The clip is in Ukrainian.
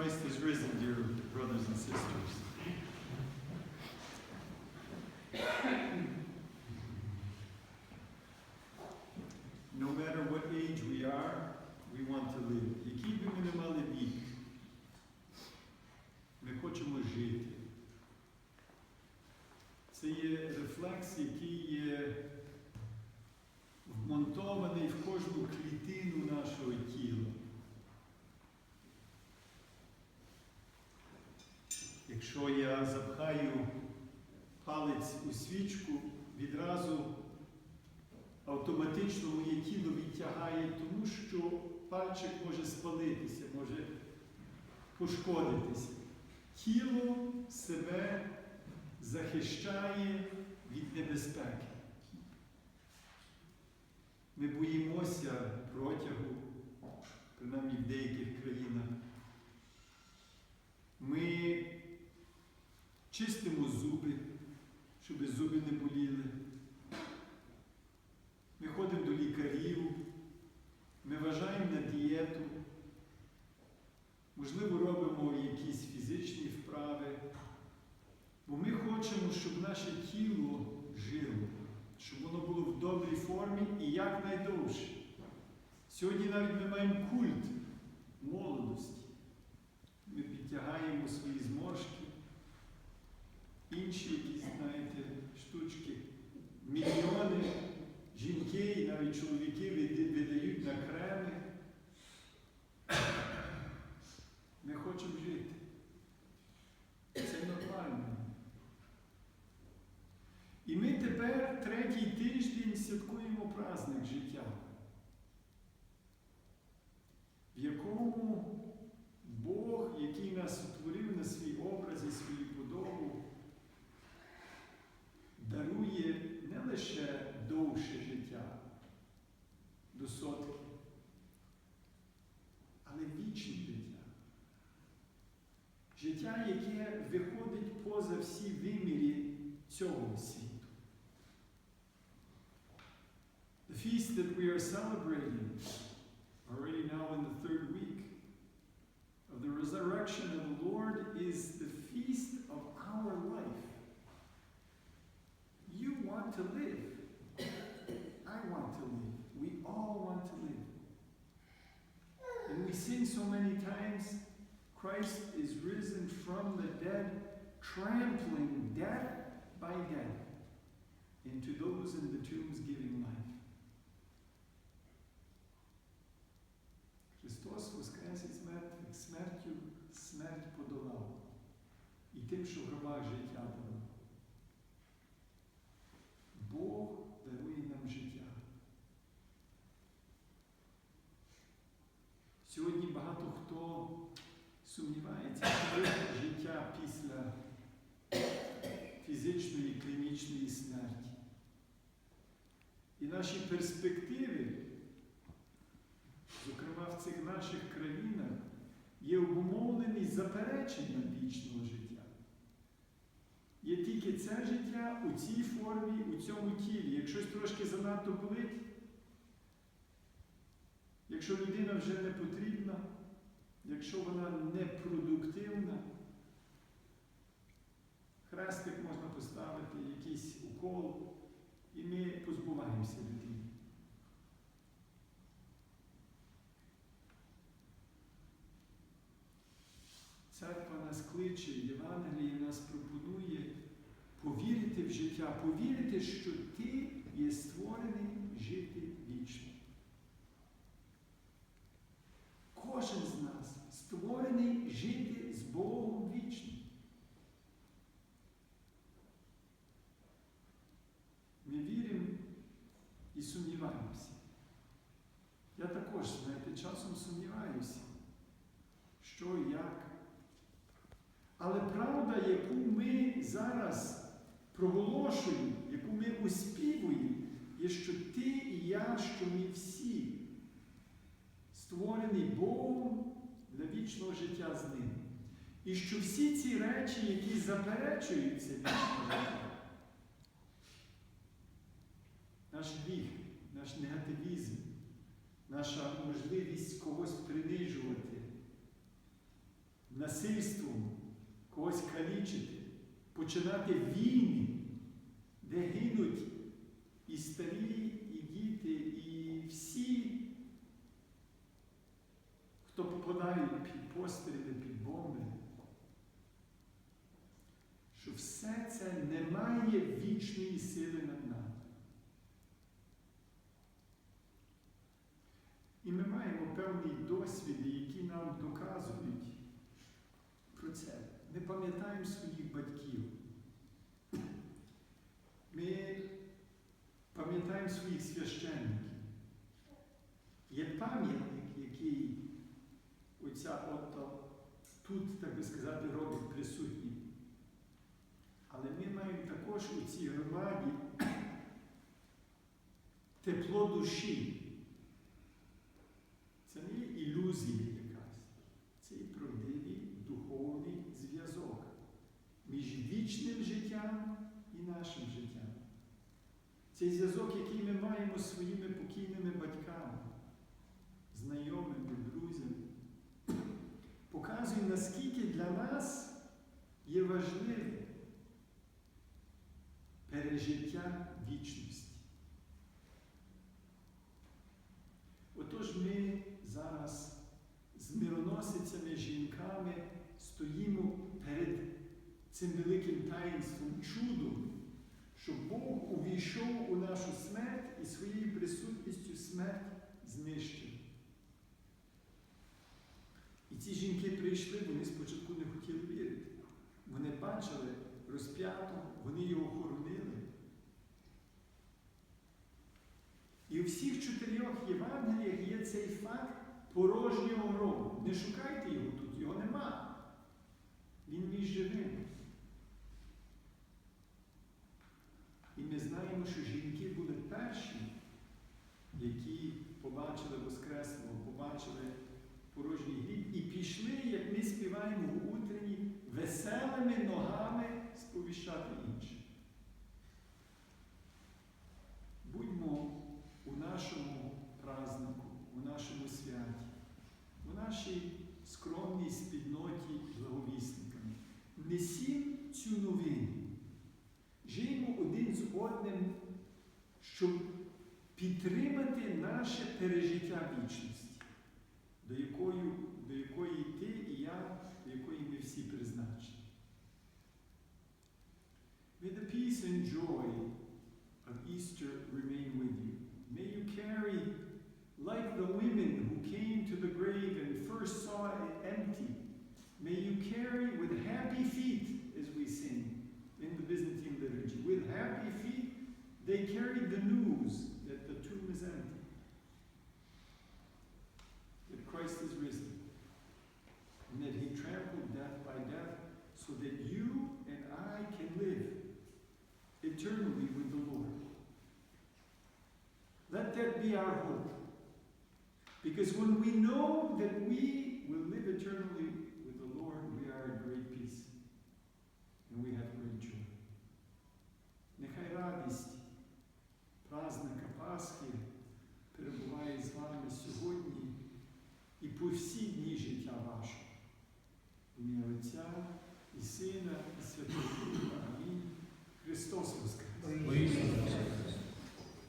Christ is risen, dear brothers and sisters. No matter what age we are, we want to live. Який би ми не мали вік, ми хочемо жити. Це є рефлекс, який є вмонтований в кожну Якщо я запхаю палець у свічку, відразу автоматично моє тіло відтягає, тому що пальчик може спалитися, може пошкодитися. Тіло себе захищає від небезпеки. Ми боїмося протягу, принаймні в деяких країнах. Ми чистимо зуби, щоб зуби не боліли. Ми ходимо до лікарів, ми вважаємо на дієту, можливо, робимо якісь фізичні вправи, бо ми хочемо, щоб наше тіло жило, щоб воно було в добрій формі і якнайдовше. Сьогодні навіть ми маємо культ молодості. Ми підтягаємо свої зморшки, інші знаєте, штучки, мільйони жінки і навіть чоловіки вида- видають на креми. Ми хочемо жити. Це нормально. І ми тепер третій тиждень святкуємо праздник життя, але вічне життя. Життя, яке виходить поза всі вимірі цього світу. The feast that we are celebrating already now in the third week of the resurrection of the Lord is the feast of our life. You want to live. Christ is risen from the dead, trampling death by death into those in the tombs giving life. Христос воскрес із мертвих, смертю смерть подолав. І тим, що в гробах життя дав. І наші перспективи, зокрема в цих наших країнах, є обумовлені запереченням вічного життя. Є тільки це життя у цій формі, у цьому тілі. Якщо щось трошки занадто болить, якщо людина вже не потрібна, якщо вона непродуктивна, хрестик можна поставити, якийсь укол, і ми позбуваємося кличе, Євангеліє нас пропонує повірити в життя, повірити, що ти є створений жити вічно. Кожен з нас створений жити з Богом вічно. Ми віримо і сумніваємося. Я також, знаєте, часом сумніваюся, що і як. Але правда, яку ми зараз проголошуємо, яку ми оспівуємо, є, що ти і я, що ми всі створені Богом для вічного життя з ним. І що всі ці речі, які заперечуються вічного життя, наш гріх, наш негативізм, наша можливість когось принижувати, насильством, когось калічити, починати війни, де гинуть і старі, і діти, і всі, хто попадають під постріли, під бомби, що все це не має вічної сили над нами. І ми маємо певні досвіди, які нам доказують про це. Ми пам'ятаємо своїх батьків. Ми пам'ятаємо своїх священників. Є пам'ятник, який оця от тут, так би сказати, робить присутній. Але ми маємо також у цій громаді тепло душі. Це не є ілюзія якась. Це є правдивий духовний зв'язок між вічним життям і нашим життям. Цей зв'язок, який ми маємо з своїми покійними батьками, знайомими, друзями, показує, наскільки для нас є важливе пережиття вічності. Отож ми зараз з мироносицями, жінками стоїмо перед цим великим таїнством, чудом, що Бог увійшов у нашу смерть і своєю присутністю смерть знищив. І ці жінки прийшли, вони спочатку не хотіли вірити. Вони бачили розп'ято, вони його хоронили. І у всіх чотирьох Євангеліях є цей факт порожнього гробу. Не шукайте його тут, його нема. Він між живими. І ми знаємо, що жінки були перші, які побачили Воскресного, побачили порожній гріб і пішли, як ми співаємо в утренні, веселими ногами сповіщати інших. Будьмо у нашому празднику, у нашому святі, у нашій скромній спільноті благовісниками. Несіть цю новину. Живемо один з одним, щоб підтримати наше пережиття вічності, and joy of Easter remain with you. May you carry, like the women who came to the grave and first saw it empty, may you carry with happy feet, as we sing in the Byzantine liturgy, with happy feet, they carried the news that the tomb is empty, that Christ is risen, and that he trampled death by death so that you and I can live eternally with the Lord. Let that be our hope. Because when we know that we will live eternally with the Lord, we are at great peace. And we have great joy. Нехай радість праздника Пасхи перебуває з вами сьогодні і по всі дні життя вашого. В ім'я Отця і Сина, і Святого Духа. Амінь. Христос Воскрес!